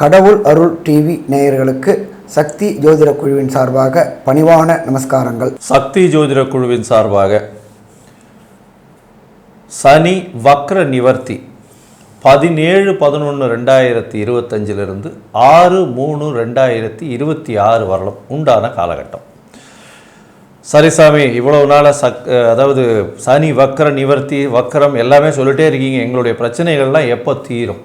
கடவுள் அருள் டிவி நேயர்களுக்கு சக்தி ஜோதிட குழுவின் சார்பாக பணிவான நமஸ்காரங்கள். சக்தி ஜோதிட குழுவின் சார்பாக சனி வக்ர நிவர்த்தி பதினேழு பதினொன்று ரெண்டாயிரத்தி இருபத்தஞ்சிலிருந்து ஆறு மூணு ரெண்டாயிரத்தி இருபத்தி ஆறு வரலாம் உண்டான காலகட்டம். சரி சாமி இவ்வளவு நாளாக சக் அதாவது சனி வக்ர நிவர்த்தி வக்ரம் எல்லாமே சொல்லிட்டே இருக்கீங்க. எங்களுடைய பிரச்சனைகள்லாம் எப்போ தீரும்?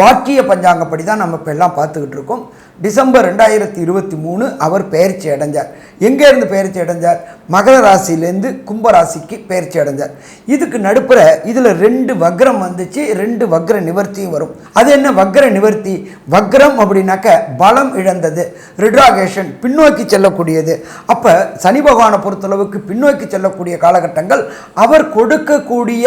வாக்கிய பஞ்சாங்கப்படி தான் நம்ம இப்போ எல்லாம் பார்த்துக்கிட்டு இருக்கோம். டிசம்பர் ரெண்டாயிரத்தி இருபத்தி மூணு அவர் பெயர்ச்சி அடைஞ்சார். எங்கேருந்து பெயர்ச்சி அடைஞ்சார்? மகர ராசியிலேருந்து கும்பராசிக்கு பயிற்சி பெயர்ச்சி அடைஞ்சார். இதுக்கு நடுப்புற இதில் ரெண்டு வக்ரம் வந்துச்சு ரெண்டு வக்ர நிவர்த்தியும் வரும். அது என்ன வக்ர நிவர்த்தி? வக்ரம் அப்படின்னாக்க பலம் இழந்தது ரிட்ராகேஷன் பின்னோக்கி செல்லக்கூடியது. அப்போ சனி பகவானை பொறுத்தளவுக்கு பின்னோக்கி செல்லக்கூடிய காலகட்டங்கள் அவர் கொடுக்கக்கூடிய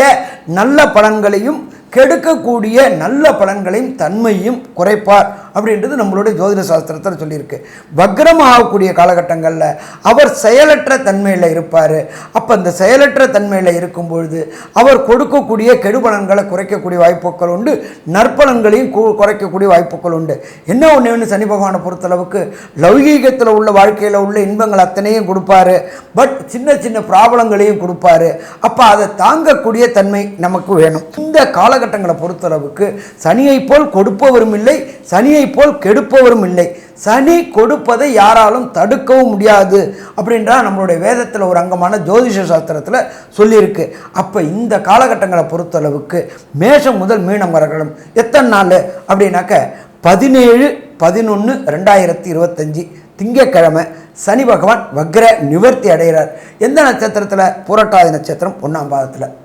நல்ல பலன்களையும் கெடுக்கக்கூடிய நல்ல பலன்களையும் தன்மையும் குறைப்பார். அப்படின்றது நம்மளுடைய ஜோதிட சாஸ்திரத்தில் சொல்லியிருக்கு. வக்ரம் ஆகக்கூடிய காலகட்டங்களில் அவர் செயலற்ற தன்மையில் இருப்பார். அப்போ அந்த செயலற்ற தன்மையில் இருக்கும் பொழுது அவர் கொடுக்கக்கூடிய கெடுபலன்களை குறைக்கக்கூடிய வாய்ப்புகள் உண்டு. நற்பலன்களையும் குறைக்கக்கூடிய வாய்ப்புகள் உண்டு. என்ன ஒன்று ஒன்று சனி பகவானை பொறுத்தளவுக்கு லௌகீகத்தில் உள்ள வாழ்க்கையில் உள்ள இன்பங்கள் அத்தனையும் கொடுப்பாரு. பட் சின்ன சின்ன ப்ராப்ளங்களையும் கொடுப்பாரு. அப்போ அதை தாங்கக்கூடிய தன்மை நமக்கு வேணும். இந்த காலகட்டங்களை பொறுத்தளவுக்கு சனியை போல் கொடுப்பவரும் இல்லை சனியை போல் கெடுப்பவரும் இல்லை. சனி கொடுப்பதை யாராலும் தடுக்கவும் முடியாது அப்படின்றா நம்மளுடைய வேதத்தில் ஒரு அங்கமான ஜோதிஷ சாஸ்திரத்தில் சொல்லியிருக்கு. அப்போ இந்த காலகட்டங்களை பொறுத்தளவுக்கு மேஷம் முதல் மீனம் வரகளும் எத்தனை நாள்? அப்படின்னாக்க பதினேழு பதினொன்று ரெண்டாயிரத்தி இருபத்தஞ்சி திங்கட்கிழமை சனி பகவான் வக்ர நிவர்த்தி அடைகிறார். எந்த நட்சத்திரத்தில்? புரட்டாதி நட்சத்திரம் ஒன்றாம் பாதத்தில்.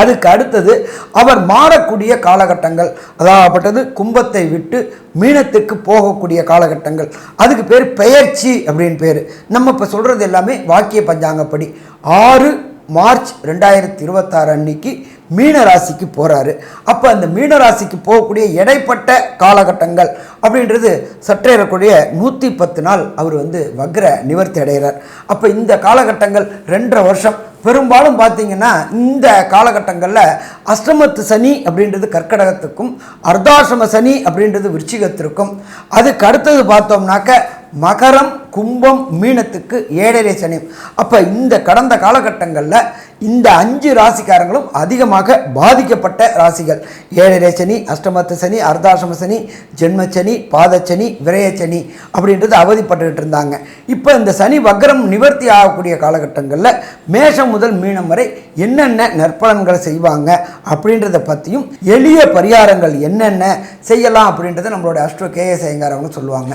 அதுக்கு அடுத்தது அவர் மாறக்கூடிய காலகட்டங்கள். அதாகப்பட்டது கும்பத்தை விட்டு மீனத்துக்கு போகக்கூடிய காலகட்டங்கள். அதுக்கு பேர் பெயர்ச்சி அப்படின்னு பேர். நம்ம இப்போ சொல்கிறது எல்லாமே வாக்கிய பஞ்சாங்கப்படி. ஆறு மார்ச் ரெண்டாயிரத்தி இருபத்தாறு அன்னைக்கு மீன ராசிக்கு போகிறாரு அப்போ அந்த மீன ராசிக்கு போகக்கூடிய இடைப்பட்ட காலகட்டங்கள் அப்படின்றது சற்றேறக்கூடிய நூற்றி பத்து நாள் அவர் வந்து வக்ர நிவர்த்தி அடைகிறார். அப்போ இந்த காலகட்டங்கள் ரெண்டரை வருஷம் பெரும்பாலும் பார்த்தீங்கன்னா இந்த காலகட்டங்களில் அஷ்டமத்து சனி அப்படின்றது கர்க்கடகத்துக்கும் அர்த்தாசிரம சனி அப்படின்றது விருச்சிகத்திற்கும். அதுக்கு அடுத்தது பார்த்தோம்னாக்க மகரம் கும்பம் மீனத்துக்கு ஏழரை சனி. அப்போ இந்த கடந்த காலகட்டங்களில் இந்த அஞ்சு ராசிக்காரங்களும் அதிகமாக பாதிக்கப்பட்ட ராசிகள். ஏழரை சனி அஷ்டமத்து சனி அர்த்தாசிரம சனி ஜென்மச்சனி பாதச்சனி விரயச்சனி அப்படின்றது அவதிப்பட்டுக்கிட்டு இருந்தாங்க. இப்போ இந்த சனி வக்ரம் நிவர்த்தி ஆகக்கூடிய காலகட்டங்களில் மேஷம் முதல் மீனம் வரை என்னென்ன நற்பலன்களை செய்வாங்க அப்படின்றத பற்றியும் எளிய பரிகாரங்கள் என்னென்ன செய்யலாம் அப்படின்றத நம்மளோட அஷ்டோ கேஎஸ் ஐயங்கார் அவங்க சொல்லுவாங்க.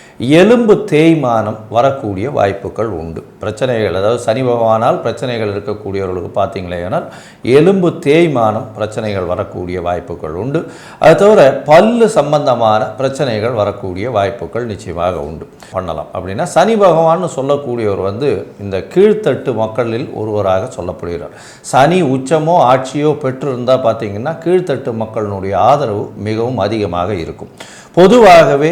எலும்பு தேய்மானம் வரக்கூடிய வாய்ப்புகள் உண்டு. பிரச்சனைகள் அதாவது சனி பகவானால் பிரச்சனைகள் இருக்கக்கூடியவர்களுக்கு பார்த்தீங்களேனால் எலும்பு தேய்மானம் பிரச்சனைகள் வரக்கூடிய வாய்ப்புகள் உண்டு. அது தவிர பல்லு சம்பந்தமான பிரச்சனைகள் வரக்கூடிய வாய்ப்புகள் நிச்சயமாக உண்டு. பண்ணலாம். அப்படின்னா சனி பகவான்னு சொல்லக்கூடியவர் வந்து இந்த கீழ்த்தட்டு மக்களில் ஒருவராக சொல்லப்படுகிறார். சனி உச்சமோ ஆட்சியோ பெற்றிருந்தால் பார்த்தீங்கன்னா கீழ்த்தட்டு மக்களினுடைய ஆதரவு மிகவும் அதிகமாக இருக்கும். பொதுவாகவே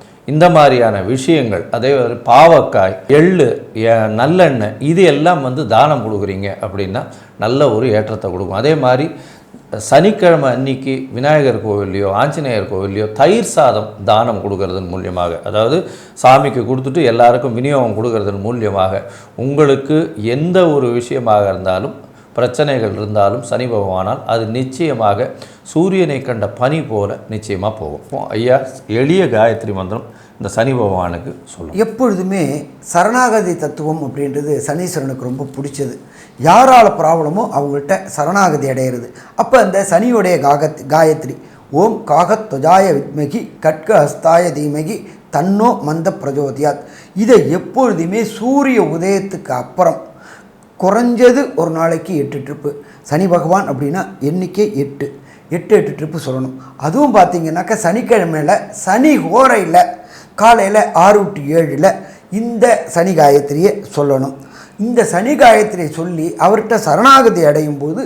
இந்த மாதிரியான விஷயங்கள் அதே மாதிரி பாவக்காய் எள்ளு நல்லெண்ணெய் இது எல்லாம் வந்து தானம் கொடுக்குறீங்க அப்படின்னா நல்ல ஒரு ஏற்றத்தை கொடுக்கும். அதே மாதிரி சனிக்கிழமை அன்னைக்கு விநாயகர் கோவில்லையோ ஆஞ்சநேயர் கோவில்லையோ தயிர் சாதம் தானம் கொடுக்கறதன் மூலியமாக அதாவது சாமிக்கு கொடுத்துட்டு எல்லாருக்கும் விநியோகம் கொடுக்கறதன் மூலியமாக உங்களுக்கு எந்த ஒரு விஷயமாக இருந்தாலும் பிரச்சனைகள் இருந்தாலும் சனி பகவானால் அது நிச்சயமாக சூரியனை கண்ட பனி போல நிச்சயமாக போகும். ஐயா எளிய காயத்ரி மந்திரம் இந்த சனி பகவானுக்கு சொல்லும். எப்பொழுதுமே சரணாகதி தத்துவம் அப்படின்றது சனீஸ்வரனுக்கு ரொம்ப பிடிச்சது. யாரால ப்ராப்ளமோ அவங்கள்ட்ட சரணாகதி அடையிறது. அப்போ அந்த சனியுடைய காகத் காயத்ரி ஓம் காகத் துஜாய வித்மகி கட்க ஹஸ்தாய தீமகி தன்னோ மந்த பிரஜோதியாத். இதை எப்பொழுதுமே சூரிய உதயத்துக்கு அப்புறம் குறைஞ்சது ஒரு நாளைக்கு எட்டு ட்ரிப்பு சனி பகவான் அப்படின்னா எண்ணிக்கை எட்டு. எட்டு எட்டு ட்ரிப்பு சொல்லணும். அதுவும் பார்த்தீங்கன்னாக்கா சனிக்கிழமையில் சனி ஹோரையில் காலையில் ஆறு டு ஏழில் இந்த சனி காயத்ரியை சொல்லணும். இந்த சனி காயத்திரை சொல்லி அவர்கிட்ட சரணாகதி அடையும் போது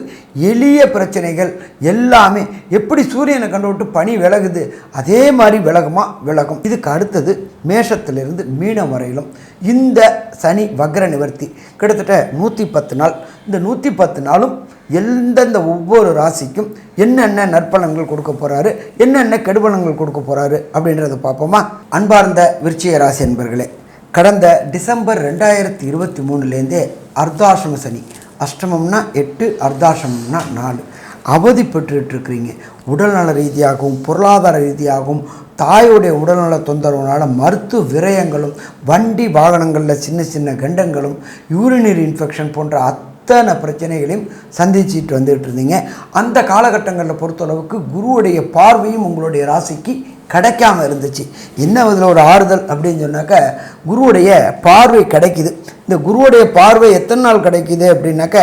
எளிய பிரச்சனைகள் எல்லாமே எப்படி சூரியனை கண்டு விட்டு பனி விலகுது அதே மாதிரி விலகுமா? விலகும். இதுக்கு அடுத்தது மேஷத்திலிருந்து மீனம் வரையிலும் இந்த சனி வக்ர நிவர்த்தி. கிட்டத்தட்ட நூற்றி பத்து நாள். இந்த நூற்றி பத்து நாளும் எந்தெந்த ஒவ்வொரு ராசிக்கும் என்னென்ன நற்பலன்கள் கொடுக்க போகிறாரு என்னென்ன கெடுபலன்கள் கொடுக்க போகிறாரு அப்படின்றத பார்ப்போமா? அன்பார்ந்த விருச்சிக ராசி என்பர்களே கடந்த டிசம்பர் ரெண்டாயிரத்தி இருபத்தி மூணுலேருந்தே அர்த்தாசிரம சனி. அஷ்டமம்னா எட்டு அர்த்தாசிரமம்னா நாலு. அவதி பெற்றுட்ருக்கிறீங்க உடல்நல ரீதியாகவும் பொருளாதார ரீதியாகவும் தாயுடைய உடல்நல தொந்தரவுனால மருத்துவ விரயங்களும் வண்டி வாகனங்களில் சின்ன சின்ன கண்டங்களும் யூரினரி இன்ஃபெக்ஷன் போன்ற அத்தனை பிரச்சனைகளையும் சந்திச்சுட்டு வந்துட்டு இருந்தீங்க அந்த காலகட்டங்களில் பொறுத்தளவுக்கு குருவுடைய பார்வையும் உங்களுடைய ராசிக்கு கிடைக்காம இருந்துச்சு. என்ன அதில் ஒரு ஆறுதல் அப்படின்னு சொன்னாக்க குருவுடைய பார்வை கிடைக்குது. இந்த குருவுடைய பார்வை எத்தனை நாள் கிடைக்குது அப்படின்னாக்க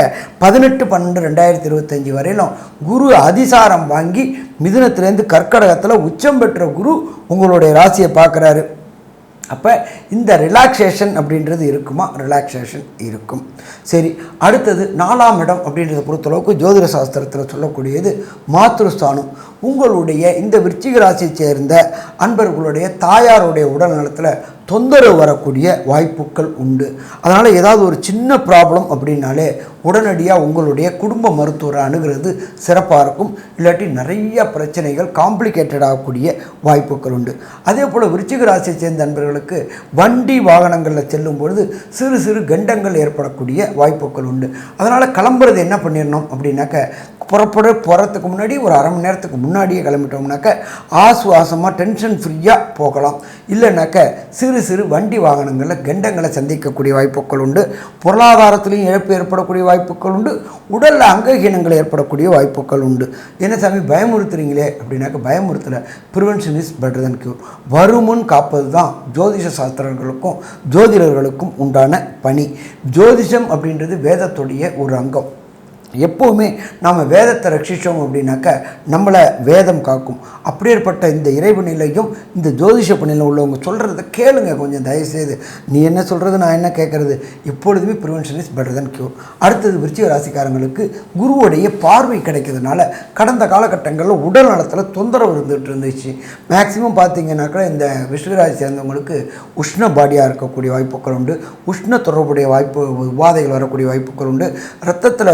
பதினெட்டு பன்னெண்டு ரெண்டாயிரத்தி இருபத்தஞ்சி வரையிலும் குரு அதிசாரம் வாங்கி மிதுனத்திலேருந்து கர்க்கடகத்தில் உச்சம் பெற்ற குரு உங்களுடைய ராசியை பார்க்குறாரு. அப்போ இந்த ரிலாக்ஸேஷன் அப்படின்றது இருக்குமா? ரிலாக்ஸேஷன் இருக்கும். சரி அடுத்தது நாலாம் இடம் அப்படின்றத பொறுத்தளவுக்கு ஜோதிட சாஸ்திரத்தில் சொல்லக்கூடியது மாத்ருஸ்தானம். உங்களுடைய இந்த விருச்சிக ராசியை சேர்ந்த அன்பர்களுடைய தாயாருடைய உடல் நலத்தில் தொந்தரவு வரக்கூடிய வாய்ப்புகள் உண்டு. அதனால் ஏதாவது ஒரு சின்ன ப்ராப்ளம் அப்படின்னாலே உடனடியாக உங்களுடைய குடும்ப மருத்துவரை அணுகிறது சிறப்பாக இருக்கும். இல்லாட்டி நிறைய பிரச்சனைகள் காம்ப்ளிகேட்டட் ஆகக்கூடிய வாய்ப்புகள் உண்டு. அதே போல் விருச்சிக ராசியை சேர்ந்த நண்பர்களுக்கு வண்டி வாகனங்களில் செல்லும் பொழுது சிறு சிறு கண்டங்கள் ஏற்படக்கூடிய வாய்ப்புகள் உண்டு. அதனால் கிளம்புறது என்ன பண்ணிடணும் அப்படின்னாக்க புறப்பட போகிறதுக்கு முன்னாடி ஒரு அரை மணி நேரத்துக்கு முன்னாடியே கிளம்பிட்டோம்னாக்க ஆசுவாசமாக டென்ஷன் ஃப்ரீயாக போகலாம். இல்லைனாக்க சிறு சிறு வண்டி வாகனங்களில் கண்டங்களை சந்திக்கக்கூடிய வாய்ப்புகள் உண்டு. பொருளாதாரத்திலையும் இழப்பு ஏற்படக்கூடிய வாய்ப்புகள் உண்டு. உடலில் அங்ககீனங்கள் ஏற்படக்கூடிய வாய்ப்புகள் உண்டு. என்ன சாமி பயமுறுத்துறீங்களே? அப்படின்னாக்க பயமுறுத்தலை. Prevention is better than cure. வருமுன் காப்பது தான் ஜோதிஷ சாஸ்திரங்களுக்கும் ஜோதிடர்களுக்கும் உண்டான பணி. ஜோதிஷம் அப்படின்றது வேதத்துடைய ஒரு அங்கம். எப்போவுமே நாம் வேதத்தை ரட்சித்தோம் அப்படின்னாக்க நம்மளை வேதம் காக்கும். அப்படியேற்பட்ட இந்த இறைவு நிலையும் இந்த ஜோதிஷ பணியில் உள்ளவங்க சொல்கிறத கேளுங்க கொஞ்சம் தயவுசெய்து. நீ என்ன சொல்கிறது நான் என்ன கேட்குறது? எப்பொழுதுமே prevention is better than cure. அடுத்தது விருச்சிக ராசிக்காரங்களுக்கு குருவுடைய பார்வை கிடைக்கிறதுனால கடந்த காலகட்டங்களில் உடல் நலத்தில் தொந்தரவு இருந்துகிட்டு இருந்துச்சு. மேக்ஸிமம் பார்த்தீங்கன்னாக்கா இந்த விருச்சிகராசி சேர்ந்தவங்களுக்கு உஷ்ண பாடியாக இருக்கக்கூடிய வாய்ப்புகள் உண்டு. உஷ்ண தொடர்புடைய வாய்ப்பு உபாதைகள் வரக்கூடிய வாய்ப்புகள் உண்டு. ரத்தத்தில்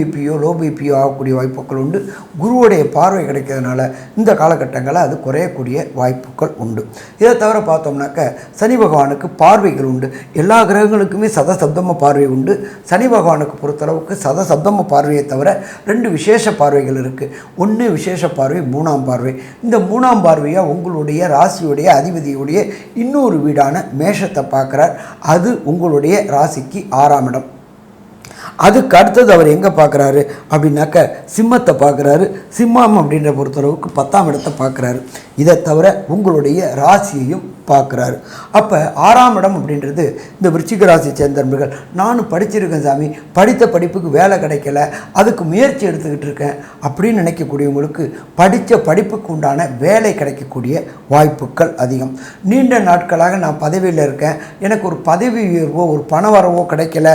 பிபியோ லோ பிபியோ ஆகக்கூடிய வாய்ப்புகள் உண்டு. குருவுடைய பார்வை கிடைக்கிறதுனால இந்த காலகட்டங்களில் அது குறையக்கூடிய வாய்ப்புகள் உண்டு. இதை தவிர பார்த்தோம்னாக்க சனி பகவானுக்கு பார்வைகள் உண்டு. எல்லா கிரகங்களுக்குமே சதசப்தம பார்வை உண்டு. சனி பகவானுக்கு பொறுத்தளவுக்கு சதசப்தம பார்வையை தவிர ரெண்டு விசேஷ பார்வைகள் இருக்குது ஒன்று விசேஷ பார்வை மூணாம் பார்வை. இந்த மூணாம் பார்வையாக உங்களுடைய ராசியுடைய அதிபதியுடைய இன்னொரு வீடான மேஷத்தை பார்க்குறார். அது உங்களுடைய ராசிக்கு ஆறாம் இடம். அதுக்கு அடுத்தது அவர் எங்கே பார்க்குறாரு அப்படின்னாக்க சிம்மத்தை பார்க்குறாரு சிம்மம் அப்படின்ற பொறுத்தளவுக்கு பத்தாம் இடத்தை பார்க்குறாரு இதை தவிர உங்களுடைய ராசியையும் பார்க்குறாரு. அப்போ ஆறாம் இடம் அப்படின்றது இந்த விருச்சிக ராசி சேர்ந்தவர்கள் நானும் படிச்சிருக்கேன் சாமி. படித்த படிப்புக்கு வேலை கிடைக்கல. அதுக்கு முயற்சி எடுத்துக்கிட்டு இருக்கேன். அப்படின்னு நினைக்கக்கூடியவங்களுக்கு படித்த படிப்புக்கு உண்டான வேலை கிடைக்கக்கூடிய வாய்ப்புகள் அதிகம். நீண்ட நாட்களாக நான் பதவியில் இருக்கேன். எனக்கு ஒரு பதவி உயர்வோ ஒரு பண வரவோ கிடைக்கல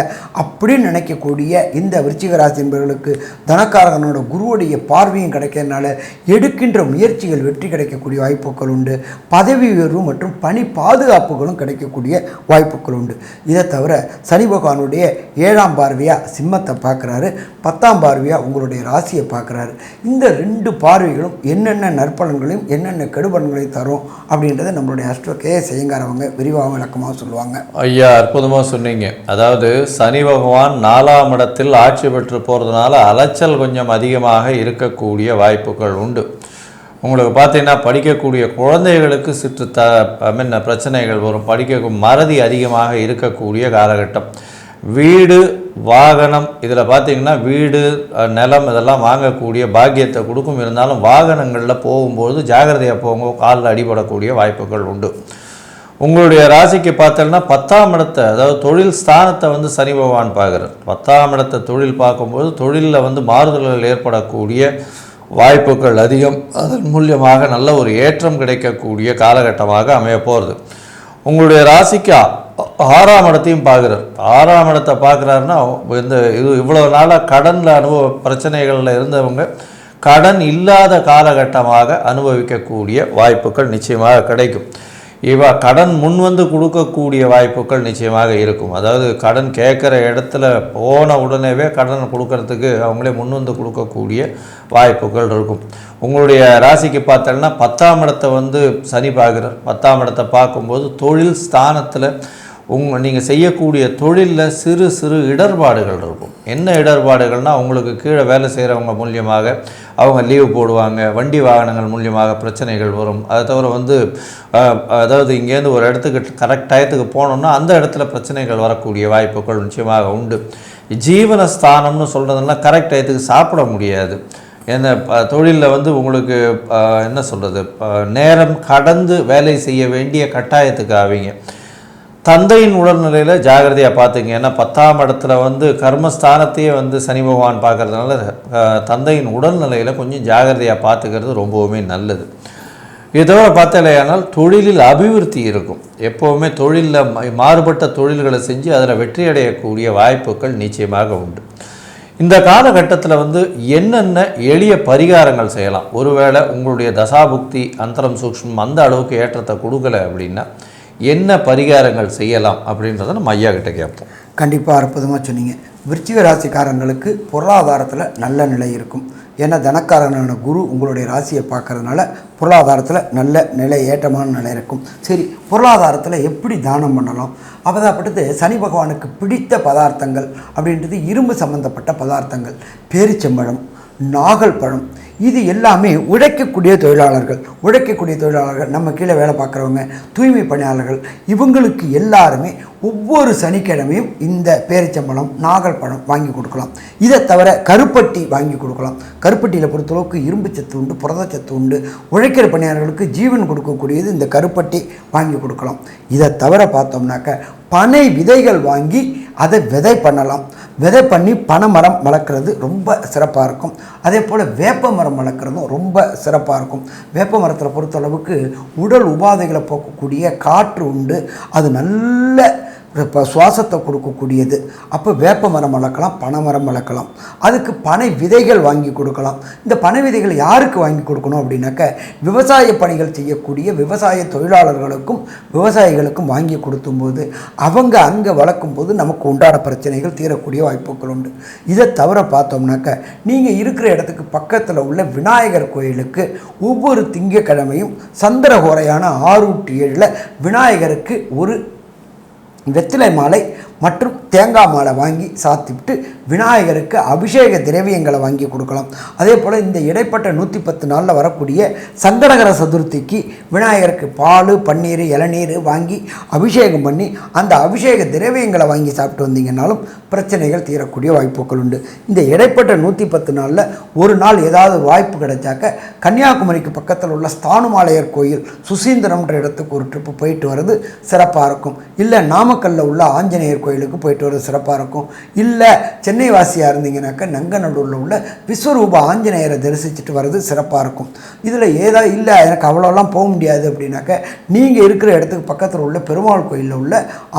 அப்படின்னு நினைக்கக்கூடிய இந்த விருச்சிக ராசி என்பவர்களுக்கு தனக்காரகனோட குருவுடைய பார்வையும் கிடைக்கிறதுனால எடுக்கின்ற முயற்சிகள் வெற்றி கிடைக்கக்கூடிய வாய்ப்புகள் உண்டு. பதவி உயர்வு மற்றும் பணி பாதுகாப்புகளும் கிடைக்கக்கூடிய வாய்ப்புகள் உண்டு. இதை தவிர சனி பகவானுடைய ஏழாம் பார்வையாக சிம்மத்தை பார்க்குறாரு. பத்தாம் பார்வையாக உங்களுடைய ராசியை பார்க்குறாரு. இந்த ரெண்டு பார்வைகளும் என்னென்ன நற்பலன்களையும் என்னென்ன கெடுபலன்களையும் தரும் அப்படின்றத நம்மளுடைய அஸ்ட்ரோ கே செய்யங்காரவங்க விரிவாக விளக்கமாக சொல்லுவாங்க. ஐயா அற்புதமாக சொன்னீங்க. அதாவது சனி பகவான் நாலாம் இடத்தில் ஆட்சி பெற்று போகிறதுனால அலைச்சல் கொஞ்சம் அதிகமாக இருக்கக்கூடிய வாய்ப்புகள் உண்டு. உங்களுக்கு பார்த்தீங்கன்னா படிக்கக்கூடிய குழந்தைகளுக்கு சிற்று த என்ன பிரச்சனைகள் வரும். படிக்க மறதி அதிகமாக இருக்கக்கூடிய காலகட்டம். வீடு வாகனம் இதில் பார்த்தீங்கன்னா வீடு நிலம் இதெல்லாம் வாங்கக்கூடிய பாக்கியத்தை கொடுக்கும். இருந்தாலும் வாகனங்களில் போகும்போது ஜாகிரதையாக போங்க காலில் அடிபடக்கூடிய வாய்ப்புகள் உண்டு. உங்களுடைய ராசிக்கு பார்த்தோம்னா பத்தாம் இடத்தை அதாவது தொழில் ஸ்தானத்தை வந்து சனி பகவான் பார்க்குறார். பத்தாம் இடத்தை தொழில் பார்க்கும்போது தொழிலில் வந்து மாறுதல்கள் ஏற்படக்கூடிய வாய்ப்புகள் அதிகம். அதன் மூலியமாக நல்ல ஒரு ஏற்றம் கிடைக்கக்கூடிய காலகட்டமாக அமைய போகிறது உங்களுடைய ராசிக்கு ஆறாம் இடத்தையும் பார்க்குறார். ஆறாம் இடத்தை பார்க்குறாருன்னா இந்த இது இவ்வளோ நாளாக கடனில் அனுபவ பிரச்சனைகளில் இருந்தவங்க கடன் இல்லாத காலகட்டமாக அனுபவிக்கக்கூடிய வாய்ப்புகள் நிச்சயமாக கிடைக்கும். இவா கடன் முன் வந்து கொடுக்கக்கூடிய வாய்ப்புகள் நிச்சயமாக இருக்கும். அதாவது கடன் கேட்குற இடத்துல போன உடனேவே கடன் கொடுக்கறதுக்கு அவங்களே முன் வந்து கொடுக்கக்கூடிய வாய்ப்புகள் இருக்கும். உங்களுடைய ராசிக்கு பார்த்தோன்னா பத்தாம் இடத்தை வந்து சனி பார்க்குறார். பத்தாம் இடத்தை பார்க்கும்போது தொழில் ஸ்தானத்தில் உங்க நீங்கள் செய்யக்கூடிய தொழிலில் சிறு சிறு இடர்பாடுகள் இருக்கும். என்ன இடர்பாடுகள்னால் உங்களுக்கு கீழே வேலை செய்கிறவங்க மூலியமாக அவங்க லீவு போடுவாங்க வண்டி வாகனங்கள் மூலியமாக பிரச்சனைகள் வரும். அதை தவிர வந்து அதாவது இங்கேருந்து ஒரு இடத்துக்கு கரெக்ட் டயத்துக்கு போனோம்னா அந்த இடத்துல பிரச்சனைகள் வரக்கூடிய வாய்ப்புகள் நிச்சயமாக உண்டு. ஜீவனஸ்தானம்னு சொல்கிறதுனா கரெக்ட் டயத்துக்கு சாப்பிட முடியாது. என்ன தொழிலில் வந்து உங்களுக்கு என்ன சொல்கிறது நேரம் கடந்து வேலை செய்ய வேண்டிய கட்டாயத்துக்கு ஆவீங்க. தந்தையின் உடல்நிலையில் ஜாகிரதையாக பார்த்துங்க. ஏன்னா பத்தாம் இடத்துல வந்து கர்மஸ்தானத்தையே வந்து சனி பகவான் பார்க்கறதுனால தந்தையின் உடல்நிலையில் கொஞ்சம் ஜாகிரதையாக பார்த்துக்கிறது ரொம்பவுமே நல்லது. இதோட பார்த்தாலேயானால் தொழிலில் அபிவிருத்தி இருக்கும். எப்போவுமே தொழிலில் மாறுபட்ட தொழில்களை செஞ்சு அதில் வெற்றி அடையக்கூடிய வாய்ப்புகள் நிச்சயமாக உண்டு. இந்த காலகட்டத்தில் வந்து என்னென்ன எளிய பரிகாரங்கள் செய்யலாம்? ஒருவேளை உங்களுடைய தசாபுக்தி அந்தரம் சூக்ஷ்மம் அந்த அளவுக்கு ஏற்றத்தை கொடுக்கல அப்படின்னா என்ன பரிகாரங்கள் செய்யலாம் அப்படின்றத நம்ம ஐயா கிட்ட கேட்போம். கண்டிப்பாக அற்புதமாக சொன்னீங்க. விருச்சிக ராசிக்காரங்களுக்கு பொருளாதாரத்தில் நல்ல நிலை இருக்கும். ஏன்னா தனக்காரனான குரு உங்களுடைய ராசியை பார்க்கறதுனால பொருளாதாரத்தில் நல்ல நிலை ஏற்றமான நிலை இருக்கும். சரி பொருளாதாரத்தில் எப்படி தானம் பண்ணலாம்? அப்பதாப்பட்டது சனி பகவானுக்கு பிடித்த பதார்த்தங்கள் அப்படின்றது இரும்பு சம்பந்தப்பட்ட பதார்த்தங்கள். பேரிச்சம்பழம் நாகல் பழம் இது எல்லாமே உழைக்கக்கூடிய தொழிலாளர்கள். உழைக்கக்கூடிய தொழிலாளர்கள் நம்ம கீழே வேலை பார்க்குறவங்க தூய்மை பணியாளர்கள் இவங்களுக்கு எல்லாருமே ஒவ்வொரு சனிக்கிழமையும் இந்த பேரிச்சம்பழம் நாகல் பழம் வாங்கி கொடுக்கலாம். இதை தவிர கருப்பட்டி வாங்கி கொடுக்கலாம். கருப்பட்டியில் பொறுத்தளவுக்கு இரும்பு சத்து உண்டு புரதச்சத்து உண்டு. உழைக்கிற பணியாளர்களுக்கு ஜீவன் கொடுக்கக்கூடியது இந்த கருப்பட்டி வாங்கி கொடுக்கலாம். இதை தவிர பார்த்தோம்னாக்க பனை விதைகள் வாங்கி அதை விதை பண்ணலாம். விதை பண்ணி பனை மரம் வளர்க்குறது ரொம்ப சிறப்பாக இருக்கும். அதே போல் வேப்ப மரம் வளர்க்குறதும் ரொம்ப சிறப்பாக இருக்கும். வேப்ப மரத்தில் பொறுத்தளவுக்கு உடல் உபாதைகளை போக்கக்கூடிய காற்று உண்டு. அது நல்ல இப்போ சுவாசத்தை கொடுக்கக்கூடியது. அப்போ வேப்ப மரம் வளர்க்கலாம் பனை மரம் வளர்க்கலாம். அதுக்கு பனை விதைகள் வாங்கி கொடுக்கலாம். இந்த பனை விதைகள் யாருக்கு வாங்கி கொடுக்கணும் அப்படின்னாக்க விவசாய பணிகள் செய்யக்கூடிய விவசாய தொழிலாளர்களுக்கும் விவசாயிகளுக்கும் வாங்கி கொடுத்தும்போது அவங்க அங்கே வளர்க்கும் போது நமக்கு உண்டான பிரச்சனைகள் தீரக்கூடிய வாய்ப்புகள் உண்டு. இதை தவிர பார்த்தோம்னாக்க நீங்கள் இருக்கிற இடத்துக்கு பக்கத்தில் உள்ள விநாயகர் கோயிலுக்கு ஒவ்வொரு திங்கக்கிழமையும் சந்திரகோரையான ஆறு ஏழில் விநாயகருக்கு ஒரு வெற்றிலை மாலை மற்றும் தேங்காய் மாலை வாங்கி சாத்திவிட்டு விநாயகருக்கு அபிஷேக திரவியங்களை வாங்கி கொடுக்கலாம். அதே போல் இந்த இடைப்பட்ட நூற்றி பத்து நாளில் வரக்கூடிய சங்கடகர சதுர்த்திக்கு விநாயகருக்கு பால் பன்னீர் இளநீர் வாங்கி அபிஷேகம் பண்ணி அந்த அபிஷேக திரவியங்களை வாங்கி சாப்பிட்டு வந்தீங்கன்னாலும் பிரச்சனைகள் தீரக்கூடிய வாய்ப்புகள் உண்டு. இந்த இடைப்பட்ட நூற்றி பத்து நாளில் ஒரு நாள் ஏதாவது வாய்ப்பு கிடைச்சாக்க கன்னியாகுமரிக்கு பக்கத்தில் உள்ள ஸ்தானுமாலையர் கோயில் சுசீந்திரம்ன்ற இடத்துக்கு ஒரு ட்ரிப்பு போயிட்டு வர்றது சிறப்பாக இருக்கும். இல்லை நாமக்கல்லில் உள்ள ஆஞ்சநேயர் கோயிலுக்கு போயிட்டு வர சிறப்பாக இருக்கும். இல்லை சென்னை வாசியாக இருந்தீங்கன்னாக்கா நங்கநல்லூரில் உள்ள விஸ்வரூப ஆஞ்சநேயரை தரிசிச்சுட்டு வர்றது சிறப்பாக இருக்கும். இதில் ஏதா இல்லை எனக்கு அவ்வளோலாம் போக முடியாது அப்படின்னாக்க நீங்கள் இருக்கிற இடத்துக்கு பக்கத்தில் உள்ள பெருமாள் கோயிலில் உள்ள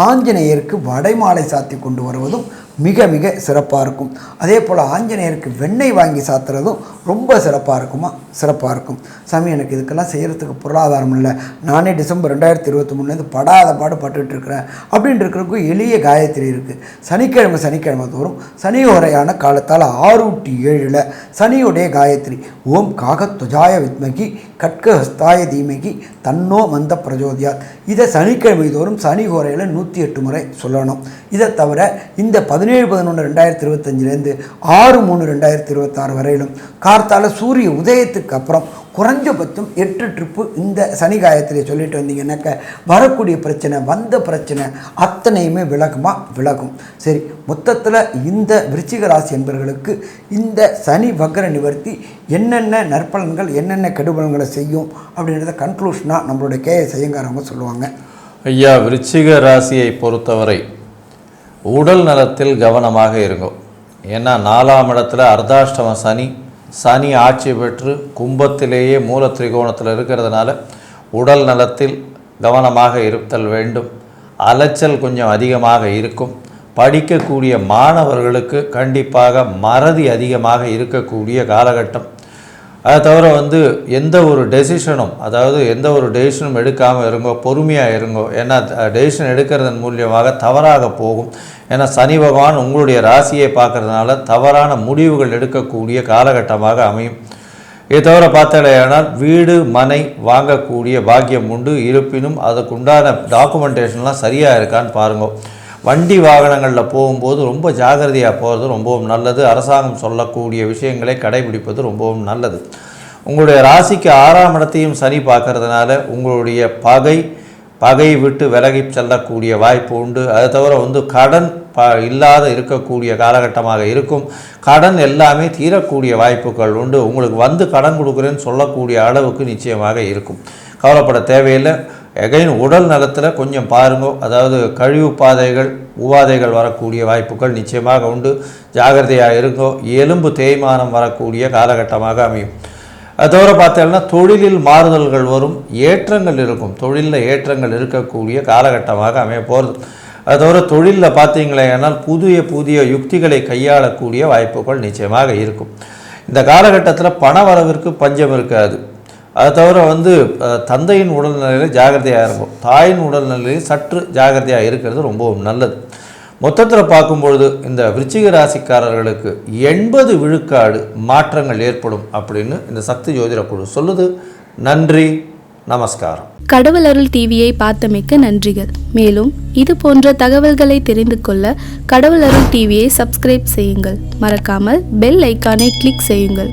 ஆஞ்சநேயருக்கு வடைமாலை சாத்தி கொண்டு வருவதும் மிக மிக சிறப்பாக இருக்கும். அதே போல் ஆஞ்சநேயருக்கு வெண்ணெய் வாங்கி சாத்துறதும் ரொம்ப சிறப்பாக இருக்குமா? சிறப்பாக இருக்கும். சாமி எனக்கு இதுக்கெல்லாம் செய்கிறதுக்கு பொருளாதாரம் இல்லை. நானே டிசம்பர் ரெண்டாயிரத்தி இருபத்தி மூணுலேருந்து படாத பாடு பட்டுட்டு இருக்கிறேன். அப்படின்னு எளிய காயத்ரி இருக்குது சனிக்கிழமை சனிக்கிழமை தோறும் சனி உரையான காலத்தால் ஆறு டு ஏழில் சனியுடைய காயத்ரி. ஓம் காகத்வஜாய வித்மகி கட்கஹஸ்தாய தீமகி தன்னோ மந்த பிரஜோதியாத். இதை சனிக்கிழமை தோறும் சனி கோரையில் நூற்றி எட்டு முறை சொல்லணும். இதை தவிர இந்த பதினேழு பதினொன்று ரெண்டாயிரத்தி இருபத்தஞ்சிலேருந்து ஆறு மூணு ரெண்டாயிரத்தி இருபத்தாறு வரையிலும் கார்த்தால சூரிய உதயத்துக்கு அப்புறம் குறைஞ்சபட்சம் எட்டு ட்ரிப்பு இந்த சனி காயத்திலே சொல்லிட்டு வந்தீங்கன்னாக்க வரக்கூடிய பிரச்சனை வந்த பிரச்சனை அத்தனையுமே விளக்குமா விலகும். சரி மொத்தத்தில் இந்த விருச்சிக ராசி என்பவர்களுக்கு இந்த சனி வக்கர நிவர்த்தி என்னென்ன நற்பலன்கள் என்னென்ன கெடுபலன்களை செய்யும் அப்படின்றத கன்க்ளூஷனாக நம்மளுடைய கே ஐயங்காரவங்க சொல்லுவாங்க. ஐயா விருச்சிக ராசியை பொறுத்தவரை உடல் நலத்தில் கவனமாக இருங்கோ. ஏன்னா நாலாம் இடத்துல அர்த்தாஷ்டம சனி சனி ஆட்சி பெற்று கும்பத்திலேயே மூல திரிகோணத்தில் இருக்கிறதுனால உடல் நலத்தில் கவனமாக இருத்தல் வேண்டும். அலைச்சல் கொஞ்சம் அதிகமாக இருக்கும். படிக்கக்கூடிய மாணவர்களுக்கு கண்டிப்பாக மறதி அதிகமாக இருக்கக்கூடிய காலகட்டம். அதை தவிர வந்து எந்த ஒரு டெசிஷனும் அதாவது எந்த ஒரு டெசிஷனும் எடுக்காமல் இருங்கோ பொறுமையாக இருங்கோ. ஏன்னா டெசிஷன் எடுக்கிறதன் மூலியமாக தவறாக போகும். ஏன்னா சனி பகவான் உங்களுடைய ராசியை பார்க்கறதுனால தவறான முடிவுகள் எடுக்கக்கூடிய காலகட்டமாக அமையும். இதை தவிர பார்த்தாலேயானால் வீடு மனை வாங்கக்கூடிய பாக்கியம் உண்டு. இருப்பினும் அதுக்குண்டான டாக்குமெண்டேஷன்லாம் சரியாக இருக்கான்னு பாருங்க. வண்டி வாகனங்களில் போகும்போது ரொம்ப ஜாகிரதையாக போகிறது ரொம்பவும் நல்லது. அரசாங்கம் சொல்லக்கூடிய விஷயங்களை கடைபிடிப்பது ரொம்பவும் நல்லது. உங்களுடைய ராசிக்கு ஆறாம் இடத்தையும் சனி பார்க்கறதுனால உங்களுடைய பகை பகை விட்டு விலகி செல்லக்கூடிய வாய்ப்பு உண்டு. அதை தவிர வந்து கடன் ப இல்லாத இருக்கக்கூடிய காலகட்டமாக இருக்கும். கடன் எல்லாமே தீரக்கூடிய வாய்ப்புகள் உண்டு. உங்களுக்கு வந்து கடன் கொடுக்குறேன்னு சொல்லக்கூடிய அளவுக்கு நிச்சயமாக இருக்கும். கவலைப்பட தேவையில்லை. எகைன் உடல் நலத்தில் கொஞ்சம் பாருங்கோ. அதாவது கழிவு பாதைகள் உபாதைகள் வரக்கூடிய வாய்ப்புகள் நிச்சயமாக உண்டு. ஜாகிரதையாக இருங்கோ. எலும்பு தேய்மானம் வரக்கூடிய காலகட்டமாக அமையும். தவிர பார்த்தீங்கன்னா தொழிலில் மாறுதல்கள் வரும் ஏற்றங்கள் இருக்கும். தொழிலில் ஏற்றங்கள் இருக்கக்கூடிய காலகட்டமாக அமைய போகிறது அது தவிர தொழிலில் பார்த்தீங்களேனால் புதிய புதிய யுக்திகளை கையாளக்கூடிய வாய்ப்புகள் நிச்சயமாக இருக்கும். இந்த காலகட்டத்தில் பண வரவிற்கு பஞ்சம் இருக்காது. அது தவிர வந்து தந்தையின் உடல்நிலையில் ஜாகிரதையாக இருக்கும் தாயின் உடல்நிலையில் சற்று ஜாகிரதையாக இருக்கிறது ரொம்பவும் நல்லது. மொத்தத்தில் பார்க்கும்பொழுது இந்த விருச்சிக ராசிக்காரர்களுக்கு எண்பது விழுக்காடு மாற்றங்கள் ஏற்படும் அப்படின்னு இந்த சக்தி ஜோதிட குழு சொல்லுது. நன்றி நமஸ்காரம். கடவுள் அருள் டிவியை பார்த்தமைக்க நன்றிகள். மேலும் இது போன்ற தகவல்களை தெரிந்து கொள்ள கடவுள் அருள் டிவியை சப்ஸ்கிரைப் செய்யுங்கள். மறக்காமல் பெல் ஐக்கானை கிளிக் செய்யுங்கள்.